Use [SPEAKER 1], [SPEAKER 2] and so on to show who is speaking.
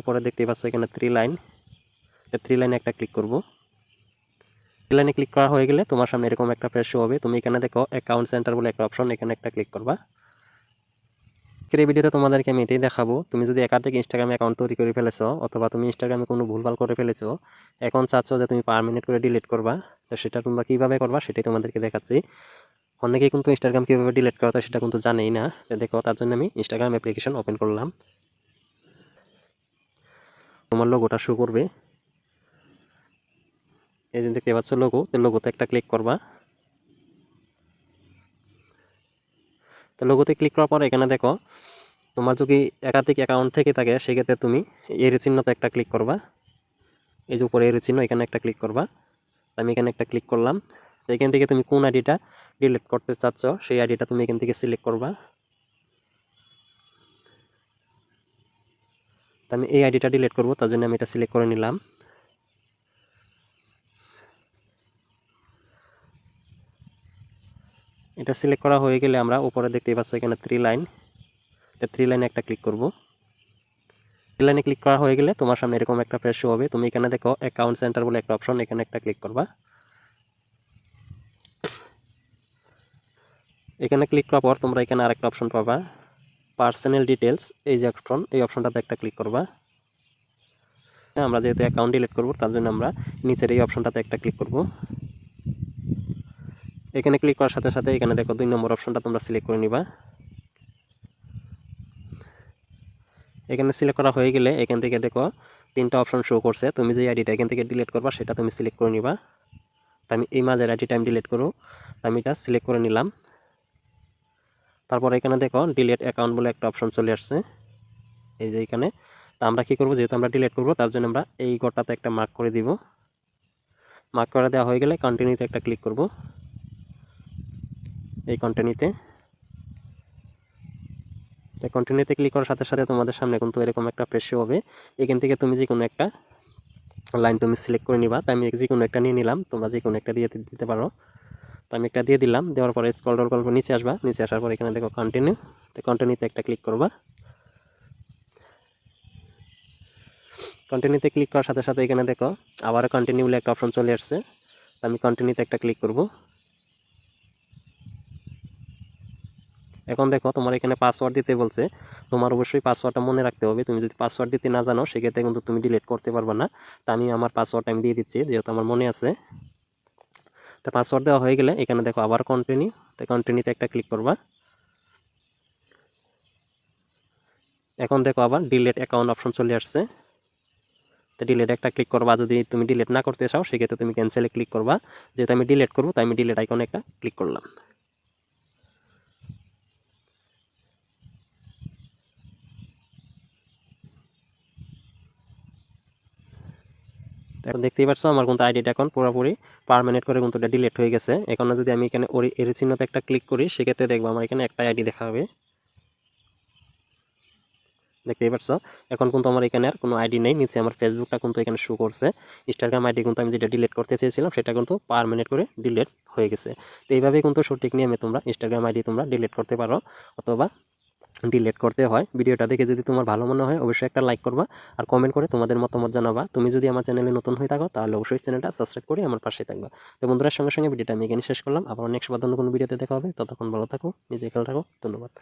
[SPEAKER 1] উপরে দেখতে পাচ্ছ এখানে থ্রি লাইন থ্রি লাইনে একটা ক্লিক করব। থ্রি লাইনে ক্লিক করা হয়ে গেলে তোমার সামনে এরকম একটা পেজ শো হবে। তুমি এখানে দেখো অ্যাকাউন্ট সেন্টার বলে একটা অপশন এখানে একটা ক্লিক করবা। আজকের এই ভিডিওতে তোমাদেরকে আমি এটাই দেখাবো। তুমি যদি একাধিক ইনস্টাগ্রামে অ্যাকাউন্ট তৈরি করে ফেলেছো অথবা তুমি ইনস্টাগ্রামে কোনো ভুলভাল করে ফেলেছো, এখন চাচ্ছ যে তুমি পারমানেন্ট করে ডিলিট করবা। তো সেটা তোমরা কীভাবে করবা সেটাই তোমাদেরকে দেখাচ্ছি। অনেকেই কিন্তু ইনস্টাগ্রাম কীভাবে ডিলিট করা হয় সেটা কিন্তু জানেই না। তো দেখো, তার জন্য আমি ইনস্টাগ্রাম অ্যাপ্লিকেশন ওপেন করলাম। তোমার লোগোটা শো করবে। এই যে দেখতে পাচ্ছ লোগো তো লোগোতে একটা ক্লিক করবা। তো লোগোতে ক্লিক করার পর এখানে দেখো, তোমার যদি একাধিক অ্যাকাউন্ট থেকে থাকে, সেক্ষেত্রে তুমি এর চিহ্নতে একটা ক্লিক করবা। এই যে উপরে এর চিহ্ন, এখানে একটা ক্লিক করবা। আমি এখানে একটা ক্লিক করলাম। তো এখান থেকে তুমি কোন আইডিটা ডিলিট করতে চাচ্ছ, সেই আইডিটা তুমি এখান থেকে সিলেক্ট করবা। আমি এই আইডিটা ডিলিট করব, তার জন্য আমি এটা সিলেক্ট করে নিলাম। এটা সিলেক্ট করা হয়ে গেলে আমরা উপরে দেখতেই পাচ্ছ এখানে থ্রি লাইন থ্রি লাইনে একটা ক্লিক করব। থ্রি লাইনে ক্লিক করা হয়ে গেলে তোমার সামনে এরকম একটা পেজ শো হবে। তুমি এখানে দেখো অ্যাকাউন্ট সেন্টার বলে একটা অপশন এখানে একটা ক্লিক করবা। এখানে ক্লিক করার পর তোমরা এখানে আরেকটা অপশন পাবা। পার্সোনাল ডিটেলস এই যে অপশন এই অপশনটাতে একটা ক্লিক করবা। হ্যাঁ, আমরা যেহেতু অ্যাকাউন্ট ডিলিট করব তার জন্য আমরা নিচের এই অপশনটাতে একটা ক্লিক করব। এখানে ক্লিক করার সাথে সাথে এখানে দেখো দুই নম্বর অপশনটা তোমরা সিলেক্ট করে নিবা। এখানে সিলেক্ট করা হয়ে গেলে এখান থেকে দেখো তিনটা অপশন শো করছে। তুমি যে আইডিটা এখান থেকে ডিলিট করবা সেটা তুমি সিলেক্ট করে নিবা। আমি এই মাঝের আইডিটা আমি ডিলিট করব। তো আমি এটা সিলেক্ট করে নিলাম। তারপর এখানে দেখো ডিলিট অ্যাকাউন্ট বলে একটা অপশন চলে আসছে। এই যে এখানে। তা আমরা কী করব? যেহেতু আমরা ডিলিট করব, তার জন্য আমরা এই ঘরটাতে একটা মার্ক করে দিব। মার্ক করে দেওয়া হয়ে গেলে কন্টিনিউতে একটা ক্লিক করব। এই কন্টিনিউতে তো। কন্টিনিউতে ক্লিক করার সাথে সাথে তোমাদের সামনে কিন্তু এরকম একটা প্রেস হবে। এখান থেকে তুমি যে কোনো একটা লাইন তুমি সিলেক্ট করে নিবা। তাই আমি যে কোনো একটা নিয়ে নিলাম। তোমরা যে কোনো একটা দিয়ে দিতে পারো। তো আমি একটা দিয়ে দিলাম, দেওয়ার পরে স্কল ডল করব নিচে আসবা, নিচে আসার পর এখানে দেখো কন্টিনিউ তো কন্টিনিউতে একটা ক্লিক করবা। কন্টিনিউতে ক্লিক করার সাথে সাথে এখানে দেখো আবার কন্টিনিউ বলে একটা অপশন চলে আসছে, তো আমি কন্টিনিউতে একটা ক্লিক করব। এখন দেখো তোমার এখানে পাসওয়ার্ড দিতে বলছে, তোমার অবশ্যই পাসওয়ার্ডটা মনে রাখতে হবে, তুমি যদি পাসওয়ার্ড দিতে না জানো, সেক্ষেত্রে কিন্তু তুমি ডিলিট করতে পারবে না। তা আমি আমার পাসওয়ার্ডটা আমি দিয়ে দিচ্ছি, যেহেতু আমার মনে আছে। তো পাসওয়ার্ড দেওয়া হয়ে গেলে এখানে দেখো আবার কন্টিনিউ তো কন্টিনিউতে একটা ক্লিক করবা। এখন দেখো আবার ডিলেট অ্যাকাউন্ট অপশন চলে আসছে। তো ডিলেট একটা ক্লিক করবা, যদি তুমি ডিলেট না করতে চাও, সেক্ষেত্রে তুমি ক্যান্সেলে ক্লিক করবা। যেহেতু আমি ডিলেট করব, তাই আমি ডিলেট আইকনে একটা ক্লিক করলাম। এখন দেখতেই পাচ্ছ আমার কিন্তু আইডিটা এখন পুরোপুরি পারমানেন্ট করে কিন্তু এটা ডিলিট হয়ে গেছে। এখন যদি আমি এখানে ওর, এর চিহ্নতে একটা ক্লিক করি, সেক্ষেত্রে দেখব আমার এখানে একটা আইডি দেখা হবে। দেখতেই পাচ্ছ? এখন কিন্তু আমার এখানে আর কোনো আইডি নেই। নিচে আমার ফেসবুকটা কিন্তু এখানে শো করছে। ইনস্টাগ্রাম আইডি কিন্তু আমি যেটা ডিলিট করতে চেয়েছিলাম, সেটা কিন্তু পারমানেন্ট করে ডিলিট হয়ে গেছে। তো এইভাবেই কিন্তু সঠিক নিয়মে তোমরা ইনস্টাগ্রাম আইডি তোমরা ডিলিট করতে পারো, অথবা ডিলিট করতে হয়। ভিডিওটা দেখে যদি তোমার ভালো মনে হয়, অবশ্যই একটা লাইক করবা আর কমেন্ট করে তোমাদের মতামত জানাবা। তুমি যদি আমার চ্যানেলে নতুন হয়ে থাকো, তাহলে অবশ্যই চ্যানেলটা সাবস্ক্রাইব করে আমার পাশে থাকবে। তো বন্ধুরা, সঙ্গে সঙ্গে ভিডিওটা আমি এখানে শেষ করলাম। আবার নেক্সট বাদ অন্য কোনো ভিডিওতে দেখা হবে। ততক্ষণ ভালো থাকো নিজে খেয়াল রাখো। ধন্যবাদ।